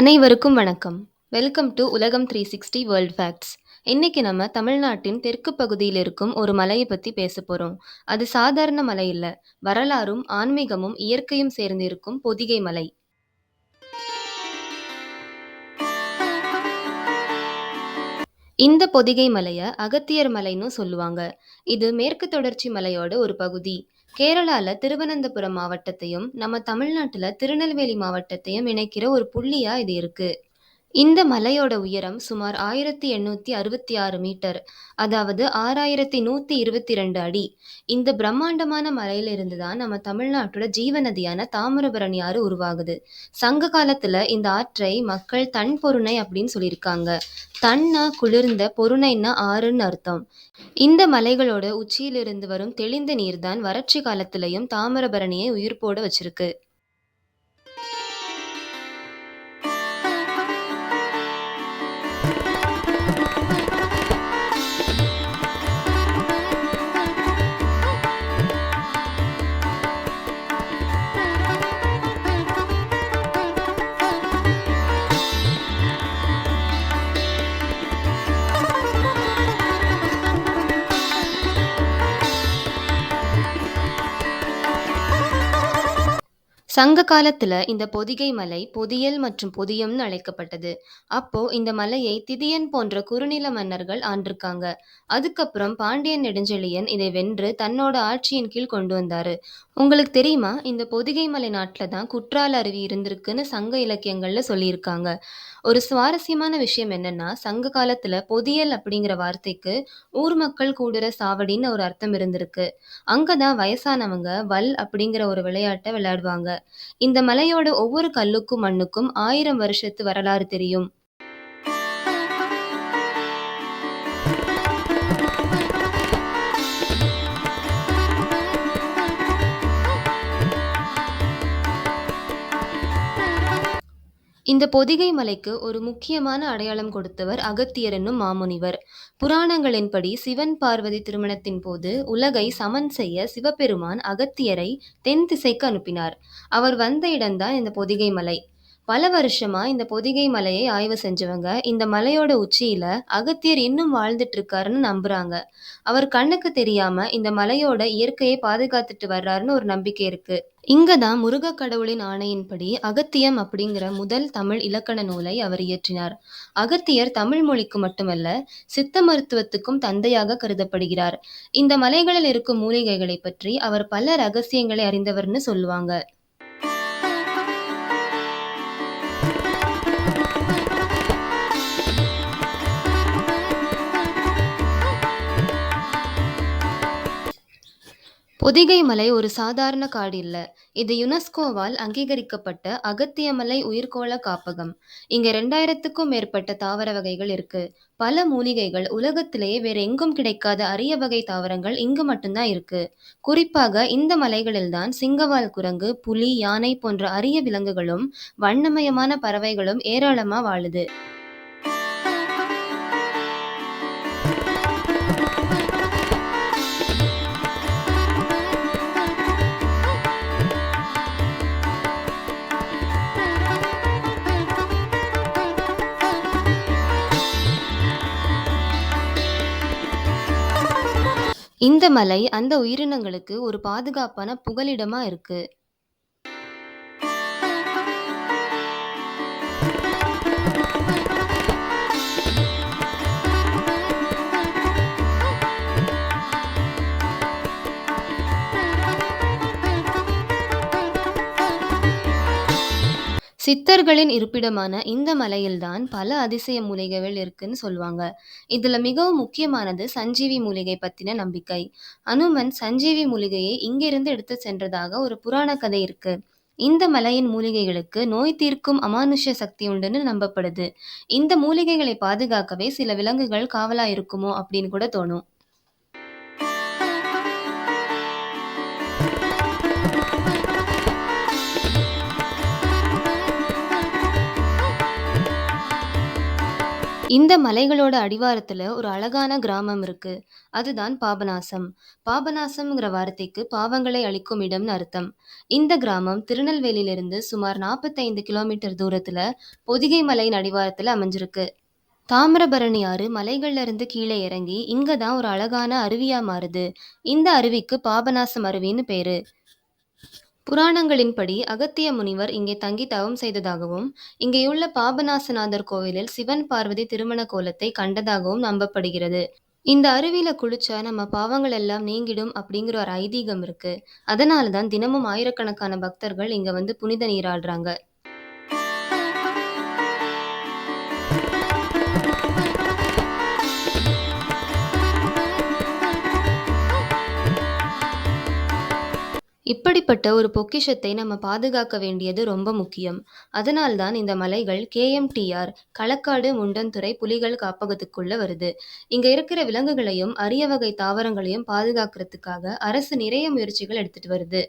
அனைவருக்கும் வணக்கம். Welcome to உலகம் த்ரீ சிக்ஸ்டி வேர்ல்ட் ஃபேக்ட்ஸ் இன்னைக்கு நம்ம தமிழ்நாட்டின் தெற்கு பகுதியில் இருக்கும் ஒரு மலையை பற்றி பேச போகிறோம் அது சாதாரண மலை இல்லை. வரலாறும் ஆன்மீகமும் இயற்கையும் சேர்ந்து இருக்கும் பொதிகை மலை. இந்த பொதிகை மலையை அகத்தியர் மலைன்னு சொல்லுவாங்க. இது மேற்கு தொடர்ச்சி மலையோட ஒரு பகுதி. கேரளால திருவனந்தபுரம் மாவட்டத்தையும் நம்ம தமிழ்நாட்டுல திருநெல்வேலி மாவட்டத்தையும் இணைக்கிற ஒரு புள்ளியா இது இருக்கு. இந்த மலையோட உயரம் சுமார் ஆயிரத்தி எண்ணூற்றி அறுபத்தி ஆறு மீட்டர் அதாவது ஆறாயிரத்தி நூற்றி இருபத்தி ரெண்டு அடி. இந்த பிரம்மாண்டமான மலையிலிருந்து தான் நம்ம தமிழ்நாட்டோட ஜீவ நதியான தாமிரபரணி ஆறு உருவாகுது. சங்க காலத்தில் இந்த ஆற்றை மக்கள் தன் பொருணை அப்படின்னு சொல்லியிருக்காங்க. தன்னா குளிர்ந்த பொருணைன்னா ஆறுன்னு அர்த்தம். இந்த மலைகளோட உச்சியிலிருந்து வரும் தெளிந்த நீர் தான் வறட்சி காலத்திலையும் தாமிரபரணியை உயிர்ப்போட வச்சிருக்கு. சங்க காலத்துல இந்த பொதிகை மலை பொதியல் மற்றும் பொதியம்னு அழைக்கப்பட்டது. அப்போ இந்த மலையை திதியன் போன்ற குறுநில மன்னர்கள் ஆண்டிருக்காங்க. அதுக்கப்புறம் பாண்டியன் நெடுஞ்செழியன் இதை வென்று தன்னோட ஆட்சியின் கீழ் கொண்டு வந்தாரு. உங்களுக்கு தெரியுமா? இந்த பொதிகை மலை நாட்டில் தான் குற்றால அருவி இருந்திருக்குன்னு சங்க இலக்கியங்கள்ல சொல்லியிருக்காங்க. ஒரு சுவாரஸ்யமான விஷயம் என்னன்னா சங்க காலத்துல பொதியல் அப்படிங்கிற வார்த்தைக்கு ஊர் மக்கள் கூடுற சாவடின்னு ஒரு அர்த்தம் இருந்திருக்கு. அங்கதான் வயசானவங்க வல் அப்படிங்கிற ஒரு விளையாட்டை விளையாடுவாங்க. இந்த மலையோட ஒவ்வொரு கல்லுக்கும் மண்ணுக்கும் ஆயிரம் வருஷத்து வரலாறு தெரியும். இந்த பொதிகை மலைக்கு ஒரு முக்கியமான அடையாளம் கொடுத்தவர் அகத்தியர் என்னும் மாமுனிவர். புராணங்களின்படி சிவன் பார்வதி திருமணத்தின் போது உலகை சமன் செய்ய சிவபெருமான் அகத்தியரை தென் திசைக்கு அனுப்பினார். அவர் வந்த இடம்தான் இந்த பொதிகை மலை. பல வருஷமா இந்த பொதிகை மலையை ஆய்வு செஞ்சவங்க இந்த மலையோட உச்சியில அகத்தியர் இன்னும் வாழ்ந்துட்டு இருக்காருன்னு நம்புறாங்க. அவர் கண்ணுக்கு தெரியாம இந்த மலையோட இயற்கையை பாதுகாத்துட்டு வர்றாருன்னு ஒரு நம்பிக்கை இருக்கு. இங்கதான் முருக கடவுளின் ஆணையின்படி அகத்தியம் அப்படிங்கிற முதல் தமிழ் இலக்கண நூலை அவர் இயற்றினார். அகத்தியர் தமிழ் மொழிக்கு மட்டுமல்ல சித்த மருத்துவத்துக்கும் தந்தையாக கருதப்படுகிறார். இந்த மலைகளில் இருக்கும் மூலிகைகளை பற்றி அவர் பல ரகசியங்களை அறிந்தவர்னு சொல்லுவாங்க. பொதிகை மலை ஒரு சாதாரண காடு இல்ல. இது யுனெஸ்கோவால் அங்கீகரிக்கப்பட்ட அகத்தியமலை உயிர்கோள காப்பகம். இங்க ரெண்டாயிரத்துக்கும் மேற்பட்ட தாவர வகைகள் இருக்கு. பல மூலிகைகள் உலகத்திலேயே வேற எங்கும் கிடைக்காத அரிய வகை தாவரங்கள் இங்கு மட்டும்தான் இருக்கு. குறிப்பாக இந்த மலைகளில்தான் சிங்கவால் குரங்கு புலி யானை போன்ற அரிய விலங்குகளும் வண்ணமயமான பறவைகளும் ஏராளமா வாழுது. இந்த மலை அந்த உயிரினங்களுக்கு ஒரு பாதுகாப்பான புகலிடமா இருக்கு. சித்தர்களின் இருப்பிடமான இந்த மலையில்தான் பல அதிசய மூலிகைகள் இருக்குன்னு சொல்லுவாங்க. இதுல மிகவும் முக்கியமானது சஞ்சீவி மூலிகை பத்தின நம்பிக்கை. அனுமன் சஞ்சீவி மூலிகையை இங்கிருந்து எடுத்து சென்றதாக ஒரு புராண கதை இருக்கு. இந்த மலையின் மூலிகைகளுக்கு நோய் தீர்க்கும் அமானுஷ்ய சக்தி உண்டுன்னு நம்பப்படுது. இந்த மூலிகைகளை பாதுகாக்கவே சில விலங்குகள் காவலா இருக்குமோ அப்படின்னு கூட தோணும். இந்த மலைகளோட அடிவாரத்துல ஒரு அழகான கிராமம் இருக்கு. அதுதான் பாபநாசம். பாபநாசம்ங்கிற வார்த்தைக்கு பாவங்களை அளிக்கும் இடம்னு அர்த்தம். இந்த கிராமம் திருநெல்வேலியிலிருந்து சுமார் 45 கிலோமீட்டர் தூரத்துல பொதிகை மலையின் அடிவாரத்துல அமைஞ்சிருக்கு. தாமிரபரணி ஆறு மலைகள்ல இருந்து கீழே இறங்கி இங்க தான் ஒரு அழகான அருவியா மாறுது. இந்த அருவிக்கு பாபநாசம் அருவின்னு பேரு. புராணங்களின்படி அகத்திய முனிவர் இங்கே தங்கி தவம் செய்ததாகவும், இங்கேயுள்ள பாபநாசநாதர் கோவிலில் சிவன் பார்வதி திருமண கோலத்தை கண்டதாகவும் நம்பப்படுகிறது. இந்த அருவியில குளிச்சா நம்ம பாவங்கள் எல்லாம் நீங்கிடும் அப்படிங்கிற ஒரு ஐதீகம் இருக்கு. அதனால தான் தினமும் ஆயிரக்கணக்கான பக்தர்கள் இங்க வந்து புனித நீராடுறாங்க. இப்படிப்பட்ட ஒரு பொக்கிஷத்தை நம்ம பாதுகாக்க வேண்டியது ரொம்ப முக்கியம். அதனால் தான் இந்த மலைகள் கேஎம்டிஆர் களக்காடு முண்டந்துறை புலிகள் காப்பகத்துக்குள்ள வருது. இங்க இருக்கிற விலங்குகளையும், அரிய வகை தாவரங்களையும் பாதுகாக்கிறதுக்காக அரசு நிறைய முயற்சிகள் எடுத்துட்டு வருது.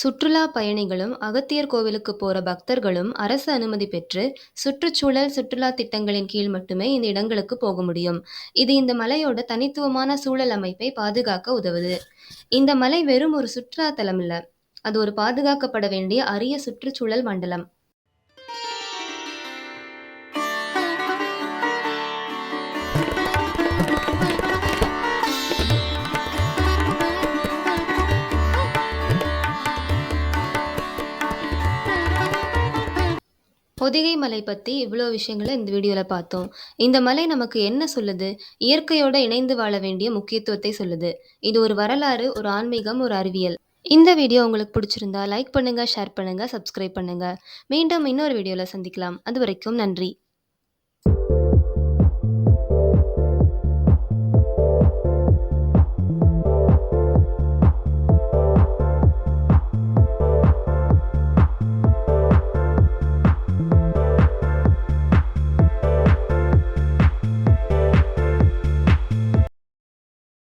சுற்றுலா பயணிகளும், அகத்தியர் கோவிலுக்கு போகிற பக்தர்களும் அரசு அனுமதி பெற்று சுற்றுச்சூழல், சுற்றுலா திட்டங்களின் கீழ் மட்டுமே இந்த இடங்களுக்கு போக முடியும். இது இந்த மலையோட தனித்துவமான சூழல் அமைப்பை பாதுகாக்க உதவுது. இந்த மலை வெறும் ஒரு சுற்றுலா தலம் அது ஒரு பாதுகாக்கப்பட வேண்டிய அரிய சுற்றுச்சூழல் மண்டலம். பொதிகை மலை பற்றி இவ்வளோ விஷயங்களை இந்த வீடியோவில் பார்த்தோம். இந்த மலை நமக்கு என்ன சொல்லுது? இயற்கையோட இணைந்து வாழ வேண்டிய முக்கியத்துவத்தை சொல்லுது. இது ஒரு வரலாறு, ஒரு ஆன்மீகம், ஒரு அறிவியல். இந்த வீடியோ உங்களுக்கு பிடிச்சிருந்தா லைக் பண்ணுங்கள் ஷேர் பண்ணுங்கள் சப்ஸ்கிரைப் பண்ணுங்கள் மீண்டும் இன்னொரு வீடியோவில் சந்திக்கலாம். அது வரைக்கும் நன்றி.